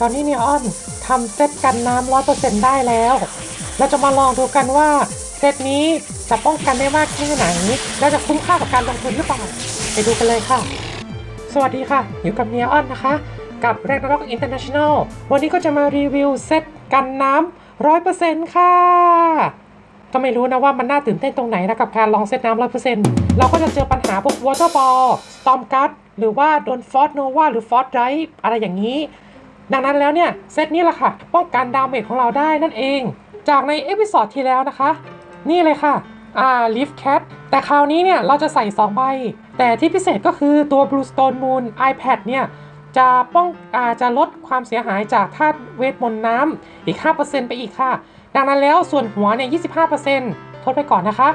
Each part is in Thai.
ตอนนี้นีออนทำเซตกันน้ำร้อยเปอร์เซ็นต์ได้แล้ว เราจะมาลองดูกันว่าเซตนี้จะป้องกันได้มากแค่ไหน และจะคุ้มค่ากับการลงทุนหรือเปล่า ไปดูกันเลยค่ะ สวัสดีค่ะ อยู่กับเนียออนนะคะ กับ r a g n a r o k International วันนี้ก็จะมารีวิวเซตกันน้ำร้อยเปอร์เซ็นต์ค่ะ ก็ไม่รู้นะว่ามันน่าตื่นเต้นตรงไหนนะกับการลองเซตน้ำร้อยเปอร์เซ็นต์เราก็จะเจอปัญหาพวก waterball storm gust หรือว่าโดน force nova หรือ force drive อะไรอย่างนี้ ดังนั้นแล้วเนี่ยเซตนี้แหละค่ะ ป้องกันดาเมจของเราได้นั่นเอง จากในเอพิ o d ที่แล้วนะคะ นี่เลยค่ะอ่า Leaf Cat แต่คราวนี้เนี่ยเราจะใส่ 2 ใบ แต่ที่พิเศษก็คือตัว Bluestone Moon iPad เนี่ยจะป้องอาจะลดความเสียหายจากธาตุเวทมนต์น้ำอีก 5%ไปอีกค่ะ ดังนั้นแล้วส่วนหัวเนี่ย25%ทดไปก่อนนะคะ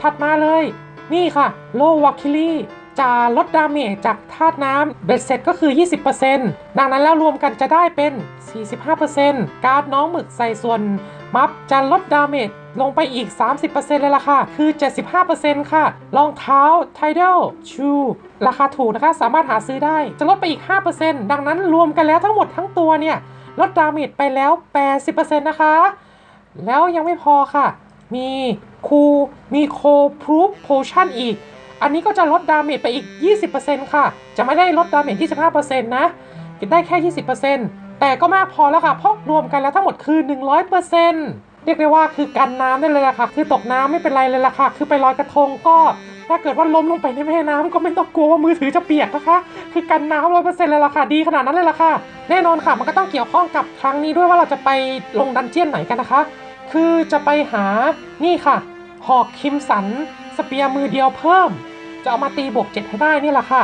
ถัดมาเลย นี่ค่ะโลวาคิลี่ จะลดดาเมจจากธาตุน้ำเบ็ดเสร็จก็คือ 20%ดังนั้นแล้วรวมกันจะได้เป็น 45%การ์ดน้องหมึกใส่ส่วนมัฟจะลดดาเมจลงไปอีก 30%เลยล่ะค่ะ คือ 75%ค่ะ รองเท้า Tidal Shoe ราคาถูกนะคะ สามารถหาซื้อได้ จะลดไปอีก 5%ดังนั้นรวมกันแล้วทั้งหมดทั้งตัวเนี่ย ลดดาเมจไปแล้ว 80%นะคะ แล้วยังไม่พอค่ะ มีคูมีโคพรูฟโพชั่นอีก อันนี้ก็จะลดดาเมจไปอีก 20%ค่ะ จะไม่ได้ลดดาเมจ25%นะกินได้แค่ 20%แต่ก็มากพอแล้วค่ะ เพราะรวมกันแล้วทั้งหมดคือ 100%เรียกได้ว่าคือกันน้ำได้เลยละค่ะ คือตกน้ำไม่เป็นไรเลยล่ะค่ะ คือไปลอยกระทงก็ถ้าเกิดว่าล้มลงไปในแม่น้ำก็ไม่ต้องกลัวว่ามือถือจะเปียกนะคะ คือกันน้ำร้อยเปอร์เซ็นต์เลยล่ะค่ะ ดีขนาดนั้นเลยล่ะค่ะ แน่นอนค่ะ มันก็ต้องเกี่ยวข้องกับครั้งนี้ด้วยว่าเราจะไปลงดันเจียนไหนกันนะคะ คือจะไปหานี่ค่ะ หอกคิมสัน สเปียร์มือเดียวเพิ่ม จะเอามาตีบวกเจ็ดให้ได้นี่แหละค่ะ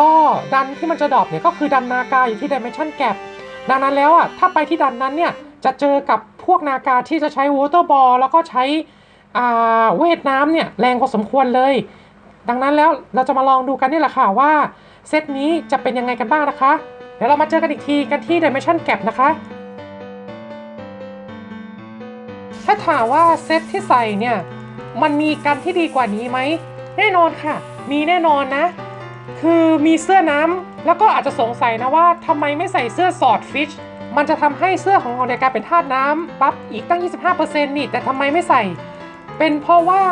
ก็ดันที่มันจะดรอปเนี่ยก็คือดันนากาอยู่ที่ Dimension Gap ดังนั้นแล้วอะถ้าไปที่ดันนั้นเนี่ยจะเจอกับพวกนากาที่จะใช้ Water Ball แล้วก็ใช้อ่าเวทน้ำเนี่ยแรงพอสมควรเลย ดังนั้นแล้วเราจะมาลองดูกันนี่แหละค่ะว่าเซตนี้จะเป็นยังไงกันบ้างนะคะ เดี๋ยวเรามาเจอกันอีกทีกันที่ Dimension Gap นะคะ ถ้าถามว่าเซตที่ใส่เนี่ย มันมีกันที่ดีกว่านี้ไหม แน่นอนค่ะ มีแน่นอนนะ คือมีเสื้อน้ำแล้วก็อาจจะสงสัยนะว่าทำไมไม่ใส่เสื้อสอดฟิช มันจะทำให้เสื้อของเราเนี่ยกายเป็นธาตุน้ำปั๊บอีกตั้ง 25%นี่ แต่ทำไมไม่ใส่ เป็นเพราะว่า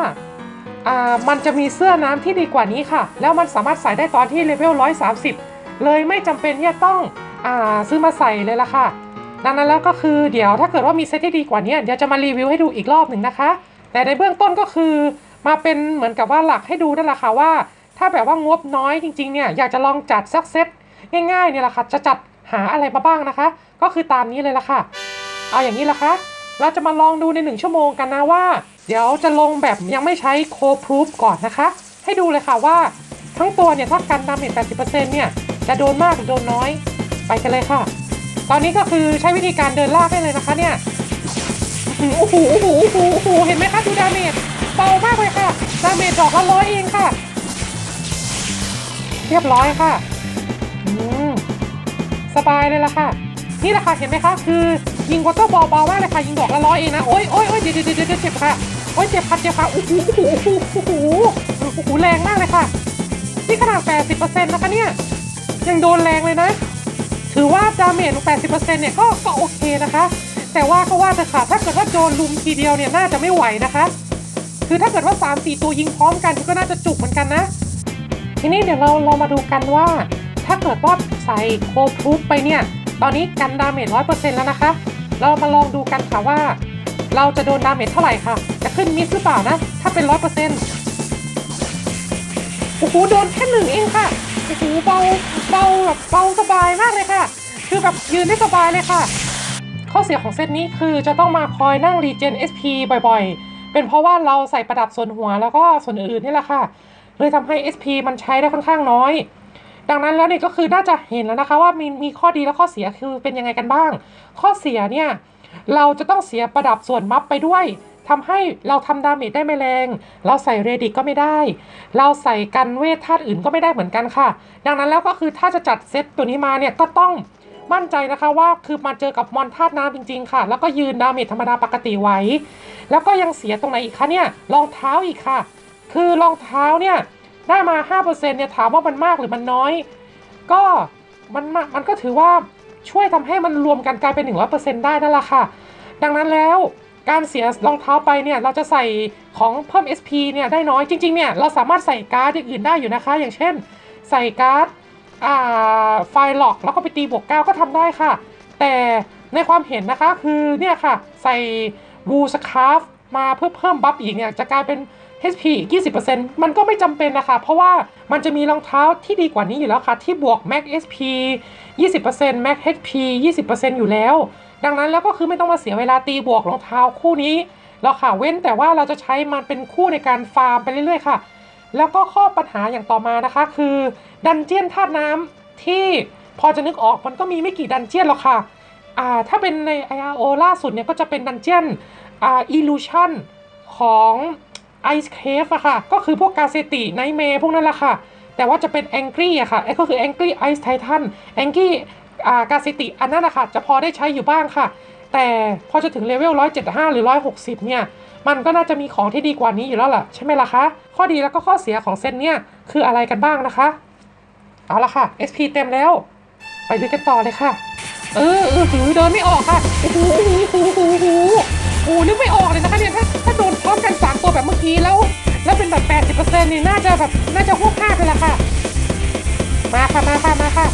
อ่ามันจะมีเสื้อน้ำที่ดีกว่านี้ค่ะ แล้วมันสามารถใส่ได้ตอนที่เลเวล 130 เลยไม่จำเป็นที่จะต้องอาซื้อมาใส่เลยละค่ะ ดังนั้นแล้วก็คือเดี๋ยวถ้าเกิดว่ามีเซตที่ดีกว่านี้เดี๋ยวจะมารีวิวให้ดูอีกรอบหนึ่งนะคะ แต่ในเบื้องต้นก็คือมาเป็นเหมือนกับว่าหลักให้ดูนั่นแหละค่ะว่า ถ้าแบบว่างบน้อยจริงๆเนี่ยอยากจะลองจัดสักเซตง่ายๆเนี่ยแหละค่ะจะจัดหาอะไรมาบ้างนะคะ ก็คือตามนี้เลยละค่ะ เอาอย่างนี้ละคะเราจะมาลองดูในหนึ่งชั่วโมงกันนะว่า เดี๋ยวจะลงแบบยังไม่ใช้โคพรูฟก่อนนะคะ ให้ดูเลยค่ะว่าทั้งตัวเนี่ยถ้ากันดาเมจ80%เนี่ยจะโดนมากหรือโดนน้อยไปกันเลยค่ะ ตอนนี้ก็คือใช้วิธีการเดินลากได้เลยนะคะเนี่ย โอ้โหโอ้โหโอ้โหโอ้โหเห็นไหมคะดูดาเมจเบามากเลยค่ะ ดาเมจดอกละร้อยเองค่ะ เรียบร้อยค่ะอืมสบายเลยล่ะค่ะ นี่แหละค่ะเห็นไหมคะ คือยิงวอเตอร์บอลเบามากเลยค่ะยิงดอกละร้อยเองนะ โอ๊ยโอ๊ยโอ๊ยเดี๋ยวเดี๋ยวเดี๋ยวเจ็บค่ะ โอ๊ยเจ็บค่ะเจ็บค่ะโอ้โหโอ้โหโอ้โหโอ้โหโอ้โหแรงมากเลยค่ะ นี่ขนาด 80%นะคะเนี่ย ยังโดนแรงเลยนะ ถือว่าดาเมจลง80%เนี่ยก็ก็โอเคนะคะ แต่ว่าก็ว่าจะค่ะถ้าเกิดว่าโดนลุมทีเดียวเนี่ยน่าจะไม่ไหวนะคะ คือถ้าเกิดว่า 3 4 ตัวยิงพร้อมกันก็น่าจะจุกเหมือนกันนะ ทีนี้เดี๋ยวเราเรามาดูกันว่า ถ้าเกิดว่าใส่โคพรูฟไปเนี่ย ตอนนี้กันดาเมจร้อยเปอร์เซ็นต์แล้วนะคะ เรามาลองดูกันค่ะว่า เราจะโดนดาเมจเท่าไหร่ค่ะ จะขึ้นมิสหรือเปล่านะ ถ้าเป็นร้อยเปอร์เซ็นต์โอ้โหโดนแค่หนึ่งเองค่ะโอ้โหเบาเบาแบบเบาสบายมากเลยค่ะ คือแบบยืนได้สบายเลยค่ะ ข้อเสียของเซตนี้คือจะต้องมาคอยนั่งรีเจน SP บ่อยๆ เป็นเพราะว่าเราใส่ประดับส่วนหัวแล้วก็ส่วนอื่นๆนี่แหละค่ะ เลยทำให้ SP มันใช้ได้ค่อนข้างน้อย ดังนั้นแล้วเนี่ยก็คือน่าจะเห็นแล้วนะคะว่ามีมีข้อดีและข้อเสียคือเป็นยังไงกันบ้าง ข้อเสียเนี่ยเราจะต้องเสียประดับส่วนมัฟไปด้วยทำให้เราทำดาเมจได้ไม่แรง เราใส่เรดิกก็ไม่ได้ เราใส่กันเวทธาตุอื่นก็ไม่ได้เหมือนกันค่ะ ดังนั้นแล้วก็คือถ้าจะจัดเซตตัวนี้มาเนี่ยก็ต้อง มั่นใจนะคะว่าคือมาเจอกับมอนธาตุน้ำจริงๆค่ะ แล้วก็ยืนดาเมจธรรมดาปกติไว้ แล้วก็ยังเสียตรงไหนอีกคะเนี่ยรองเท้าอีกค่ะ คือรองเท้าเนี่ยได้มา 5%เนี่ยถามว่ามันมากหรือมันน้อย ก็มันมันก็ถือว่าช่วยทำให้มันรวมกันกลายเป็น 100%ได้นั่นแหละค่ะ ดังนั้นแล้วการเสียรองเท้าไปเนี่ยเราจะใส่ของเพิ่ม SP เนี่ยได้น้อยจริงๆเนี่ยเราสามารถใส่การ์ดอย่างอื่นได้อยู่นะคะ อย่างเช่น ใส่การ์ด ไฟล์ล็อกแล้วก็ไปตีบวก9ก็ทำได้ค่ะ แต่ในความเห็นนะคะคือเนี่ยค่ะ ใส่บูสคาฟมาเพื่อเพิ่มบัฟอีกเนี่ยจะกลายเป็น HP อีก20%มันก็ไม่จำเป็นนะคะ เพราะว่ามันจะมีรองเท้าที่ดีกว่านี้อยู่แล้วค่ะ ที่บวก Max SP 20% Max HP 20%อยู่แล้ว ดังนั้นแล้วก็คือไม่ต้องมาเสียเวลาตีบวกรองเท้าคู่นี้แล้วค่ะเว้นแต่ว่าเราจะใช้มันเป็นคู่ในการฟาร์มไปเรื่อยๆค่ะ แล้วก็ข้อปัญหาอย่างต่อมานะคะ คือ ดันเจียนธาตุน้ำที่พอจะนึกออกมันก็มีไม่กี่ดันเจียนหรอกค่ะอ่าถ้าเป็นใน IRO ล่าสุดเนี่ยก็จะเป็นดันเจียนอ่า illusion ของ Ice Cave อะค่ะ ก็คือพวกกาเซติไนเมพวกนั้นแหละค่ะ แต่ว่าจะเป็น Angry อะค่ะไอ้ก็คือ Angry Ice Titan Angry อ่ากาเซติอันนั้นนะคะจะพอได้ใช้อยู่บ้างค่ะ แต่พอจะถึงเลเวล 175 หรือ 160 เนี่ย มันก็น่าจะมีของที่ดีกว่านี้อยู่แล้วล่ะ ใช่ไหมล่ะคะ ข้อดีแล้วก็ข้อเสียของเซตเนี่ย คืออะไรกันบ้างนะคะ เอาละค่ะ SP เต็มแล้ว ไปดูกันต่อเลยค่ะ เออเออหือเดินไม่ออกค่ะโอ้โหโอ้โหโอ้โหโอ้โหนึกไม่ออกเลยนะคะเนี่ยถ้าถ้าโดนพร้อมกันสามตัวแบบเมื่อกี้แล้ว แล้วเป็นแบบ80%นี่น่าจะแบบน่าจะหวพลาดเลยล่ะค่ะ มาค่ะมาค่ะมาค่ะ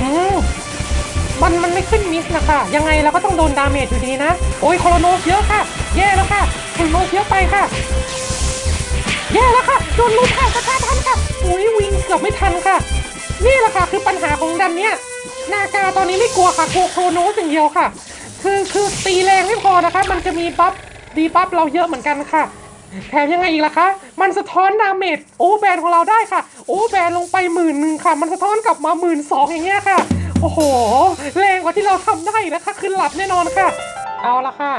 อืมมันมันไม่ขึ้นมิสนะคะยังไงเราก็ต้องโดนดาเมจอยู่ดีนะ โอ้ยโคโรโนสเยอะค่ะ แย่แล้วค่ะ คโรโนสเยอะไปค่ะ แย่แล้วค่ะ โดนลูกค่ะกระชากทันค่ะอุ้ยวิ่งเกือบไม่ทันค่ะ นี่แหละค่ะคือปัญหาของดันเนี้ยนากาตอนนี้ไม่กลัวค่ะกลัวโคโรโนสอย่างเดียวค่ะ คือคือตีแรงไม่พอนะคะ มันจะมีบัฟดีบัฟเราเยอะเหมือนกันค่ะ แถมยังไงอีกล่ะคะ มันสะท้อนดาเมจโอแบนของเราได้ค่ะ โอแบนลงไปหมื่นหนึ่งค่ะ มันสะท้อนกลับมาหมื่นสองอย่างเงี้ยค่ะ โอ้โห แรงกว่าที่เราทำได้นะคะ คือหลับแน่นอนค่ะ เอาละค่ะ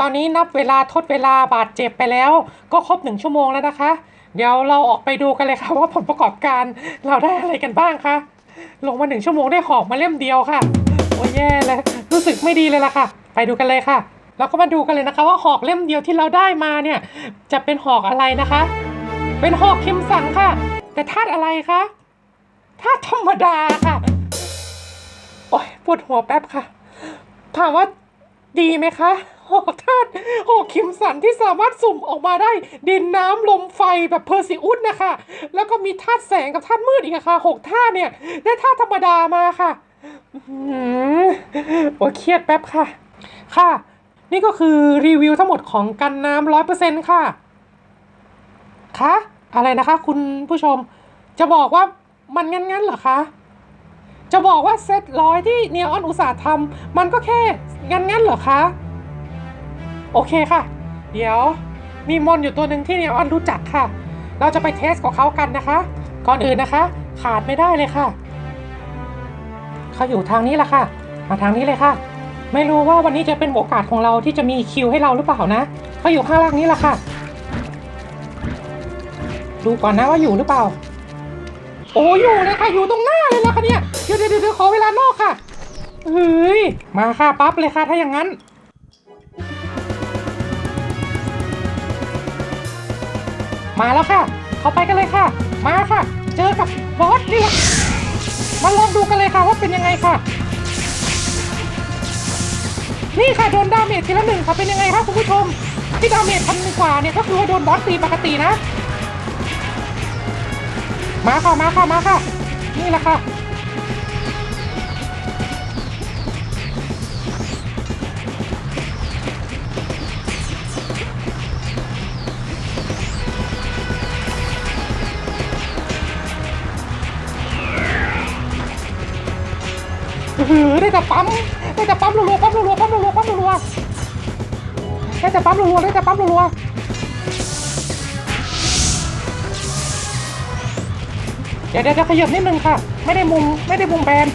ตอนนี้นับเวลาทดเวลาบาดเจ็บไปแล้ว ก็ครบหนึ่งชั่วโมงแล้วนะคะ เดี๋ยวเราออกไปดูกันเลยค่ะว่าผลประกอบการเราได้อะไรกันบ้างคะลงมาหนึ่งชั่วโมงได้หอกมาเล่มเดียวค่ะ โอ้ยแย่เลยรู้สึกไม่ดีเลยล่ะค่ะ ไปดูกันเลยค่ะแล้วก็มาดูกันเลยนะคะ ว่าหอกเล่มเดียวที่เราได้มาเนี่ย จะเป็นหอกอะไรนะคะ เป็นหอกคิมสันค่ะ แต่ธาตุอะไรคะธาตุธรรมดาค่ะ โอ้ยปวดหัวแป๊บค่ะถามว่า ดีไหมคะหอกธาตุหอกคิมสันที่สามารถสุ่มออกมาได้ ดินน้ำลมไฟแบบเพอร์ซิอุสนะคะ แล้วก็มีธาตุแสงกับธาตุมืดอีกะค่ะหกธาตุเนี่ย ได้ธาตุธรรมดามาค่ะหือโอ้เครียดแป๊บค่ะ ค่ะ นี่ก็คือรีวิวทั้งหมดของกันน้ำร้อยเปอร์เซ็นต์ค่ะคะอะไรนะคะ คุณผู้ชมจะบอกว่ามันงั้นๆเหรอคะ จะบอกว่าเซตร้อยที่เนียออนอุตสาห์ทำมันก็แค่งั้นๆเหรอคะ โอเคค่ะ เดี๋ยวมีมอนอยู่ตัวหนึ่งที่เนียออนรู้จักค่ะ เราจะไปเทสกับเขากันนะคะ ก่อนอื่นนะคะ ขาดไม่ได้เลยค่ะ เขาอยู่ทางนี้แหละค่ะ มาทางนี้เลยค่ะ ไม่รู้ว่าวันนี้จะเป็นโอกาสของเราที่จะมีคิวให้เราหรือเปล่านะเขาอยู่ข้างล่างนี้แหละค่ะ ดูก่อนนะว่าอยู่หรือเปล่าโอ้อยู่เลยค่ะอยู่ตรงหน้าเลยละค่ะเนี่ยเดี๋ยวเดี๋ยวเดี๋ยวขอเวลาน เฮ้ย มาค่ะปั๊บเลยค่ะถ้าอย่างนั้น มาแล้วค่ะ เข้าไปกันเลยค่ะ มาค่ะ เจอกับบอสนี่แหละมาลองดูกันเลยค่ะว่าเป็นยังไงค่ะ นี่ค่ะโดนดาเมจทีละหนึ่งค่ะเป็นยังไงคะคุณผู้ชม ที่ดาเมจพันกว่าเนี่ยก็คือว่าโดนบอสตีปกตินะ มาค่ะมาค่ะมาค่ะ นี่แหละค่ะ แต่ปั๊มได้แต่ปั๊มรัวๆปั๊มรัวๆปั๊มรัวๆปั๊มรัวๆได้แต่ปั๊มรัวๆได้แต่ปั๊มรัวๆเดี๋ยวเดี๋ยวจะขยับนิดนึงค่ะ ไม่ได้มุมไม่ได้มุมแบน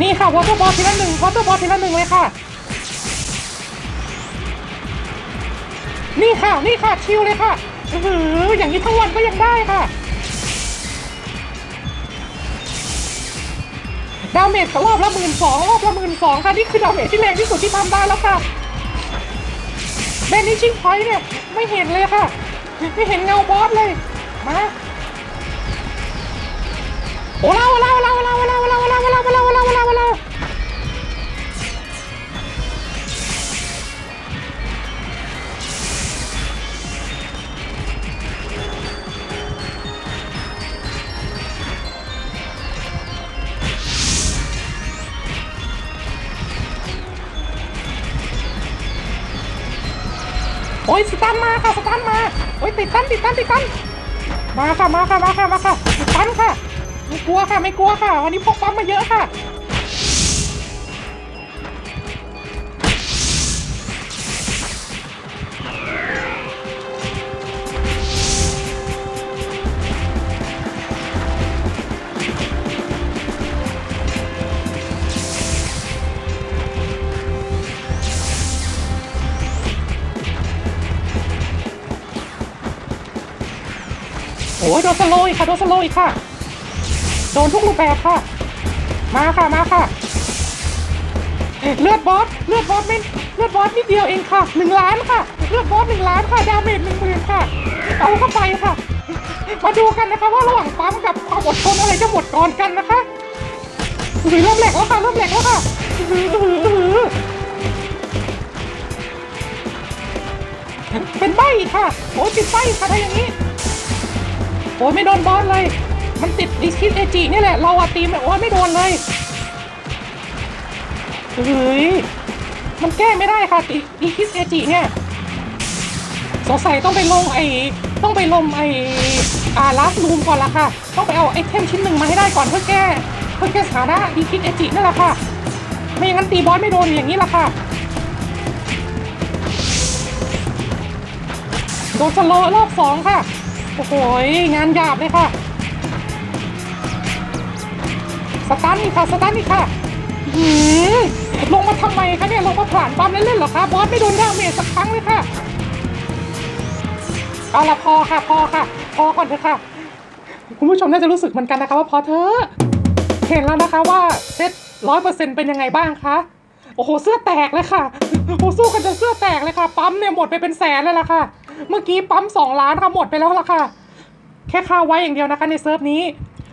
นี่ค่ะวอเตอร์บอลทีละหนึ่งวอเตอร์บอลทีละหนึ่งเลยค่ะ นี่ค่ะ นี่ค่ะ ชิลเลยค่ะ อื้อหืออย่างนี้ทั้งวันก็ยังได้ค่ะ ดาเมจรอบละหมื่นสองรอบละหมื่นสองค่ะ นี่คือดาเมจที่แรงที่สุดที่ทำได้แล้วค่ะแบนนี้ชิงพอยเนี่ย ไม่เห็นเลยค่ะ ไม่เห็นเงาบอสเลย มาโอ้ลาโอ้ลาโอ้ลาโอ้ลาโอ้ลาโอ้ลาโอ้ลาโอ้ลาโอ้ลาโอ้ลาโอ้ลาโอ้ลา ตันมาค่ะสตันมาโอ้ยติดตันติดตันติดตันมาค่ะมาค่ะมาค่ะมาค่ะติดตันค่ะ ไม่กลัวค่ะไม่กลัวค่ะวันนี้พกปั๊มมาเยอะค่ะ ยโดนสโลอีกค่ะโดนสโลอีกค่ะ โดนทุกรูปแบบค่ะ มาค่ะมาค่ะ เลือดบอสเลือดบอสไม่เลือดบอสนิดเดียวเองค่ะหนึ่งล้านค่ะ เลือดบอสหนึ่งล้านค่ะดาเมจหนึ่งหมื่นค่ะ เอาเข้าไปค่ะ มาดูกันนะคะว่าระหว่างปั๊มกับความอดทนอะไรจะหมดก่อนกันนะคะอุ้ยเริ่มแหลกแล้วค่ะเริ่มแหลกแล้วค่ะอื้อหืออื้อหืออื้อหือเป็นใบค่ะโอ้ติดใบค่ะถ้าอย่างนี้ โอ้ยไม่โดนบอสเลย มันติดดิสคิสเอจินี่แหละ เราอะตีมโอ้ยไม่โดนเลยเฮ้ยมันแก้ไม่ได้ค่ะติดิสคิสเอจิเนี่ยสงสัยต้องไปลงไอ้ต้องไปลงไอ้อาลาสรูมก่อนละค่ะ ต้องไปเอาไอเทมชิ้นหนึ่งมาให้ได้ก่อนเพื่อแก้เพื่อแก้สถานะดิคิสเอจินั่นแหละค่ะ ไม่อย่างนั้นตีบอสไม่โดนอย่างนี้ละค่ะโดนสโลรอบสองค่ะ อ้โหงานหยาบเลยค่ะ สตันอีกค่ะ สตันอีกค่ะหืมลงมาทำไมคะเนี่ยลงมาผ่านปั๊มเล่นๆเหรอคะบอสไม่โดนดาเมจสักครั้งเลยค่ะเอาละพอค่ะพอค่ะ พอก่อนเถอะค่ะ คุณผู้ชมน่าจะรู้สึกเหมือนกันนะคะว่าพอเถอะเห็นแล้วนะคะว่าเซตร้อยเปอร์เซ็นต์เป็นยังไงบ้างคะโอ้โหเสื้อแตกเลยค่ะโอ้โหสู้กันจนเสื้อแตกเลยค่ะ ปั๊มเนี่ยหมดไปเป็นแสนเลยล่ะค่ะ เมื่อกี้ปั๊มสองล้านค่ะหมดไปแล้วล่ะค่ะ แค่ค่าไว้อย่างเดียวนะคะในเซิร์ฟนี้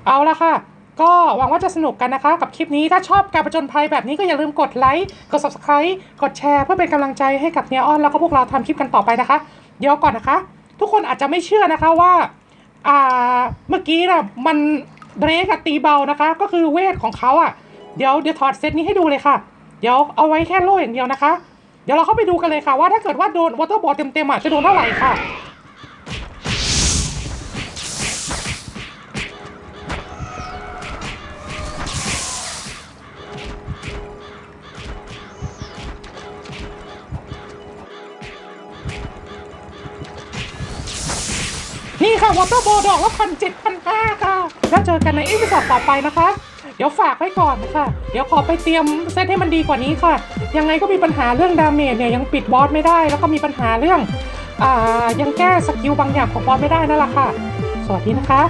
เอาละค่ะ ก็หวังว่าจะสนุกกันนะคะกับคลิปนี้ ถ้าชอบการประจนภัยแบบนี้ก็อย่าลืมกดไลค์ กด subscribe กดแชร์ เพื่อเป็นกำลังใจให้กับเนียออนแล้วก็พวกเราทำคลิปกันต่อไปนะคะ เดี๋ยวก่อนนะคะ ทุกคนอาจจะไม่เชื่อนะคะว่าอ่าเมื่อกี้นะมันเดรกอะตีเบานะคะ ก็คือเวทของเขาอะเดี๋ยวเดี๋ยวถอดเซตนี้ให้ดูเลยค่ะ เดี๋ยวเอาไว้แค่โล่อย่างเดียวนะคะ เดี๋ยวเราเข้าไปดูกันเลยค่ะว่าถ้าเกิดว่าโดนวอเตอร์บอลเต็มๆอะจะโดนเท่าไหร่ค่ะนี่ค่ะวอเตอร์บอลดอกละพันเจ็ดพันห้าค่ะ แล้วเจอกันในอีพิโซดต่อไปนะคะ เดี๋ยวฝากไว้ก่อนนะคะเดี๋ยวขอไปเตรียมเซตให้มันดีกว่านี้ค่ะ ยังไงก็มีปัญหาเรื่องดาเมจเนี่ยยังปิดบอสไม่ได้ แล้วก็มีปัญหาเรื่องอ่ายังแก้สกิลบางอย่างของบอสไม่ได้นั่นแหละค่ะ สวัสดีนะคะ